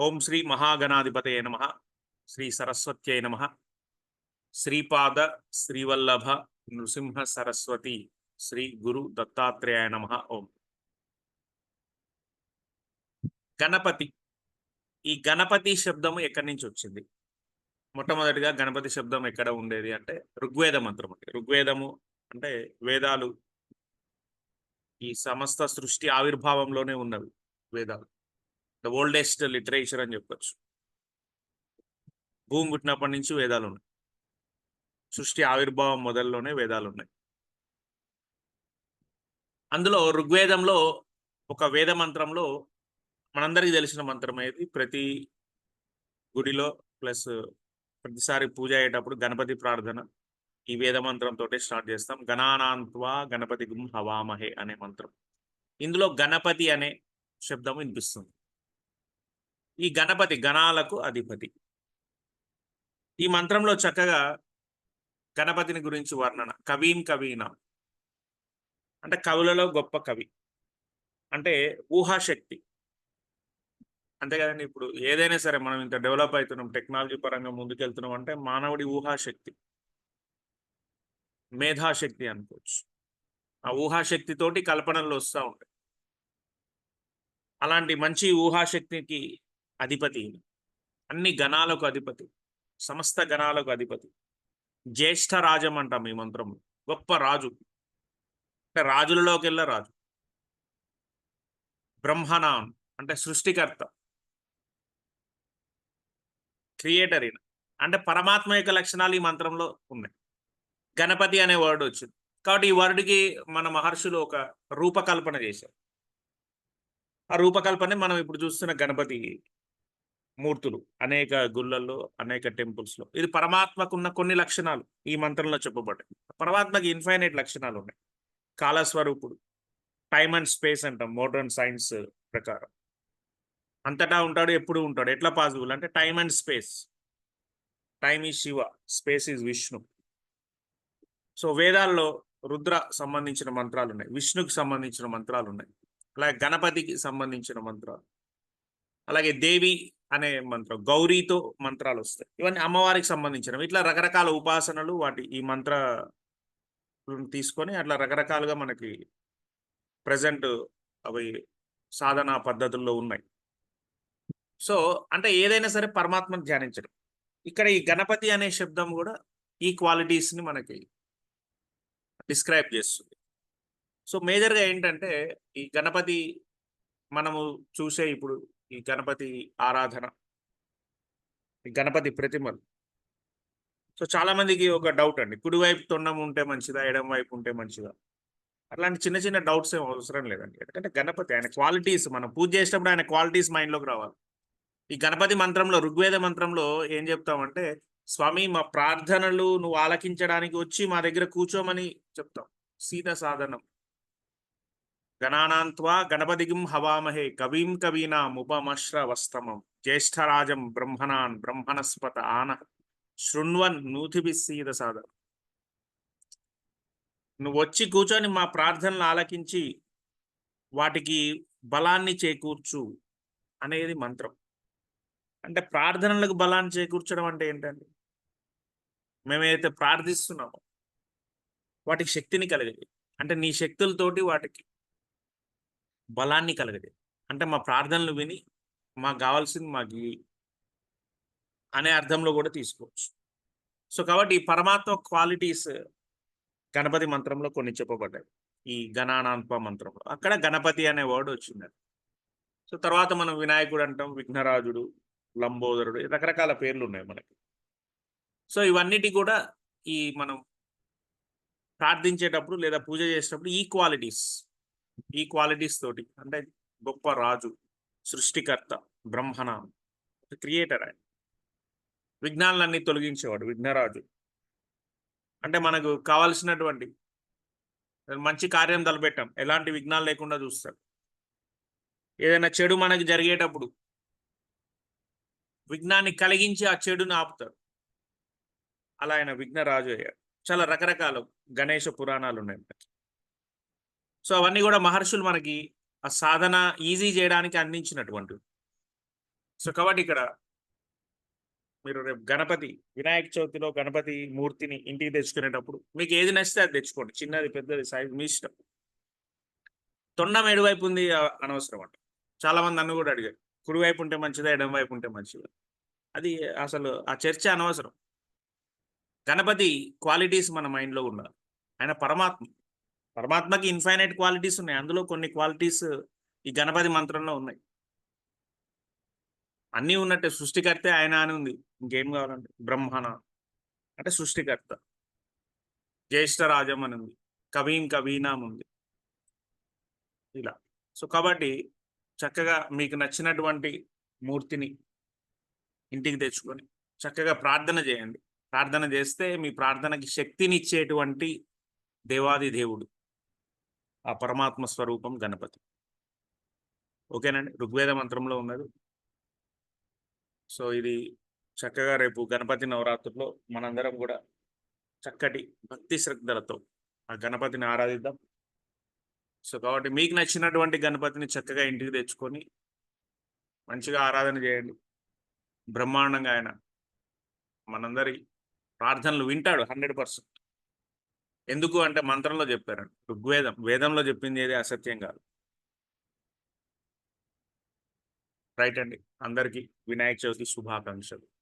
ఓం శ్రీ మహాగణాధిపతయ నమ. శ్రీ సరస్వత్యై నమ. శ్రీపాద శ్రీవల్లభ నృసింహ సరస్వతి శ్రీ గురు దత్తాత్రేయ నమ. ఓం. గణపతి. ఈ గణపతి శబ్దము ఎక్కడి నుంచి వచ్చింది? మొట్టమొదటిగా గణపతి శబ్దం ఎక్కడ ఉండేది అంటే ఋగ్వేద మంత్రం అంటే ఋగ్వేదము అంటే వేదాలు ఈ సమస్త సృష్టి ఆవిర్భావంలోనే ఉన్నవి వేదాలు. ద ఓల్డెస్ట్ లిటరేచర్ అని చెప్పొచ్చు. భూమి పుట్టినప్పటి నుంచి వేదాలు ఉన్నాయి. సృష్టి ఆవిర్భావం మొదల్లోనే వేదాలు ఉన్నాయి. అందులో ఋగ్వేదంలో ఒక వేద మంత్రంలో మనందరికీ తెలిసిన మంత్రం ఏది? ప్రతి గుడిలో ప్లస్ ప్రతిసారి పూజ అయ్యేటప్పుడు గణపతి ప్రార్థన. ఈ వేద మంత్రంతో స్టార్ట్ చేస్తాం. గణానాంత్వా గణపతి గుం హవామహే అనే మంత్రం. ఇందులో గణపతి అనే శబ్దం వినిపిస్తుంది. ఈ గణపతి గణాలకు అధిపతి. ఈ మంత్రంలో చక్కగా గణపతిని గురించి వర్ణన కవీం కవీన. అంటే కవులలో గొప్ప కవి. అంటే ఊహాశక్తి. అంతే కదండి ఇప్పుడు ఏదైనా సరే మనం ఇంత డెవలప్ అవుతున్నాం టెక్నాలజీ పరంగా ముందుకెళ్తున్నాం అంటే మానవుడి ఊహాశక్తి. మేధాశక్తి అనుకోవచ్చు. ఆ ఊహాశక్తితోటి కల్పనలు వస్తూ ఉంటాయి. అలాంటి మంచి ఊహాశక్తికి అధిపతి అన్ని గణాలకు అధిపతి. సమస్త గణాలకు అధిపతి. జ్యేష్ఠ రాజం అంటాం ఈ మంత్రం గొప్ప రాజు. అంటే రాజులలోకి వెళ్ళ రాజు. బ్రహ్మనాన్ అంటే సృష్టికర్త. క్రియేటర్ ఈయన. అంటే పరమాత్మ యొక్క లక్షణాలు ఈ మంత్రంలో ఉన్నాయి. గణపతి అనే వర్డ్ వచ్చింది. కాబట్టి ఈ వర్డ్కి మన మహర్షులు ఒక రూపకల్పన చేశారు. ఆ రూపకల్పనే మనం ఇప్పుడు చూస్తున్న గణపతి. మూర్తులు అనేక గుళ్ళల్లో అనేక టెంపుల్స్లో ఇది పరమాత్మకు ఉన్న కొన్ని లక్షణాలు ఈ మంత్రంలో చెప్పబడ్డాయి. పరమాత్మకి ఇన్ఫైనైట్ లక్షణాలు ఉన్నాయి. కాలస్వరూపుడు టైమ్ అండ్ స్పేస్ అంటాం మోడర్న్ సైన్స్ ప్రకారం. అంతటా ఉంటాడు ఎప్పుడు ఉంటాడు. ఎట్లా పాసిబుల్ అంటే time and space. Time is Shiva space is Vishnu. So వేదాల్లో రుద్ర సంబంధించిన మంత్రాలు ఉన్నాయి. విష్ణుకి సంబంధించిన మంత్రాలు ఉన్నాయి. అలాగే గణపతికి సంబంధించిన మంత్రాలు. అలాగే దేవి అనే మంత్రం గౌరీతో మంత్రాలు వస్తాయి ఇవన్నీ అమ్మవారికి సంబంధించినవి. ఇట్లా రకరకాల ఉపాసనలు వాటి ఈ మంత్ర తీసుకొని అట్లా రకరకాలుగా మనకి ప్రజెంట్ అవి సాధన పద్ధతుల్లో ఉన్నాయి. సో అంటే ఏదైనా సరే పరమాత్మను ధ్యానించడం. ఇక్కడ ఈ గణపతి అనే శబ్దం కూడా ఈ క్వాలిటీస్ని మనకి డిస్క్రైబ్ చేస్తుంది. సో మేజర్గా ఏంటంటే ఈ గణపతి మనము చూసే ఇప్పుడు ఈ గణపతి ఆరాధన ఈ గణపతి ప్రతిమలు. సో చాలా మందికి ఒక డౌట్ అండి. కుడివైపు తొండం ఉంటే మంచిదా ఎడం వైపు ఉంటే మంచిదా? అట్లాంటి చిన్న చిన్న డౌట్స్ ఏం అవసరం లేదండి. ఎందుకంటే గణపతి ఆయన క్వాలిటీస్ మనం పూజ చేసేటప్పుడు ఆయన క్వాలిటీస్ మైండ్లోకి రావాలి. ఈ గణపతి మంత్రంలో ఋగ్వేద మంత్రంలో ఏం చెప్తామంటే స్వామి మా ప్రార్థనలు నువ్వు ఆలకించడానికి వచ్చి మా దగ్గర కూర్చోమని చెప్తాం. సీత సాధనం. గణానాంత్వా గణపతిగిం హవామహే కవీం కవీనాం ఉపమశ్రవస్తమం జ్యేష్ఠరాజం బ్రహ్మణాన్ బ్రహ్మణస్పత ఆన శృణ్వన్ నూతిభిస్సీద సీద నువ్వు వచ్చి కూర్చొని మా ప్రార్థనలు ఆలకించి వాటికి బలాన్ని చేకూర్చు అనేది మంత్రం. అంటే ప్రార్థనలకు బలాన్ని చేకూర్చడం అంటే ఏంటండి? మేమేదైతే ప్రార్థిస్తున్నామో వాటికి శక్తిని కలిగేది. అంటే నీ శక్తులతోటి వాటికి బలాన్ని కలగదు అంటే మా ప్రార్థనలు విని మాకు కావాల్సింది మాకు అనే అర్థంలో కూడా తీసుకోవచ్చు. సో కాబట్టి ఈ పరమాత్మ క్వాలిటీస్ గణపతి మంత్రంలో కొన్ని చెప్పబడ్డాయి. ఈ గణానాన్ప మంత్రంలో. అక్కడ గణపతి అనే వర్డ్ వచ్చింది సో తర్వాత మనం వినాయకుడు అంటాం విఘ్నరాజుడు లంబోదరుడు రకరకాల పేర్లు ఉన్నాయి మనకి. సో ఇవన్నిటి కూడా ఈ మనం ప్రార్థించేటప్పుడు లేదా పూజ చేసేటప్పుడు ఈ క్వాలిటీస్ ఈ క్వాలిటీస్ తోటి అంటే గొప్ప రాజు సృష్టికర్త బ్రహ్మణ క్రియేటర్ ఆయన. విఘ్నాలన్నీ తొలగించేవాడు విఘ్నరాజు. అంటే మనకు కావలసినటువంటి మంచి కార్యం తలపెట్టాం. ఎలాంటి విఘ్నాలు లేకుండా చూస్తాడు ఏదైనా చెడు మనకు జరిగేటప్పుడు విఘ్నాన్ని కలిగించి ఆ చెడుని ఆపుతాడు అలా ఆయన విఘ్నరాజు అయ్యాడు. చాలా రకరకాల గణేష పురాణాలు ఉన్నాయి. సో అవన్నీ కూడా మహర్షులు మనకి ఆ సాధన ఈజీ చేయడానికి అందించినటువంటివి. సో కాబట్టి ఇక్కడ మీరు రేపు గణపతి వినాయక చవితిలో గణపతి మూర్తిని ఇంటికి తెచ్చుకునేటప్పుడు మీకు ఏది నచ్చితే అది తెచ్చుకోండి. చిన్నది పెద్దది సైజ్ మీ ఇష్టం. తొండం ఎడువైపు ఉంది అనవసరం అంట. చాలా మంది నన్ను కూడా అడిగారు. కుడివైపు ఉంటే మంచిదా ఎడమ వైపు ఉంటే మంచిదా? అది అసలు ఆ చర్చ అనవసరం. గణపతి క్వాలిటీస్ మన మైండ్లో ఉండాలి. ఆయన పరమాత్మ. పరమాత్మకి ఇన్ఫైనైట్ క్వాలిటీస్ ఉన్నాయి. అందులో కొన్ని క్వాలిటీస్ ఈ గణపతి మంత్రంలో ఉన్నాయి. అన్నీ ఉన్నట్టే. సృష్టికర్తే ఆయన అని ఉంది. ఇంకేం కావాలంటే? బ్రహ్మణ అంటే సృష్టికర్త. జ్యేష్ఠ రాజం అని ఉంది. కవీం కవీనాం ఉంది. ఇలా. సో కాబట్టి చక్కగా మీకు నచ్చినటువంటి మూర్తిని ఇంటికి తెచ్చుకొని చక్కగా ప్రార్థన చేయండి. ప్రార్థన చేస్తే మీ ప్రార్థనకి శక్తినిచ్చేటువంటి దేవాది దేవుడు. ఆ పరమాత్మ స్వరూపం గణపతి. ఓకేనండి? ఋగ్వేద మంత్రంలో ఉన్నది. సో ఇది చక్కగా రేపు గణపతి నవరాత్రుల్లో మనందరం కూడా చక్కటి భక్తి శ్రద్ధలతో ఆ గణపతిని ఆరాధిద్దాం. సో కాబట్టి మీకు నచ్చినటువంటి గణపతిని చక్కగా ఇంటికి తెచ్చుకొని మంచిగా ఆరాధన చేయండి. బ్రహ్మాండంగా ఆయన మనందరి ప్రార్థనలు వింటాడు హండ్రెడ్ పర్సెంట్. ఎందుకు అంటే మంత్రంలో చెప్పారండి ఋగ్వేదం వేదంలో చెప్పింది ఏది అసత్యం కాదు. రైట్ అండి. అందరికీ వినాయక చవితి శుభాకాంక్షలు.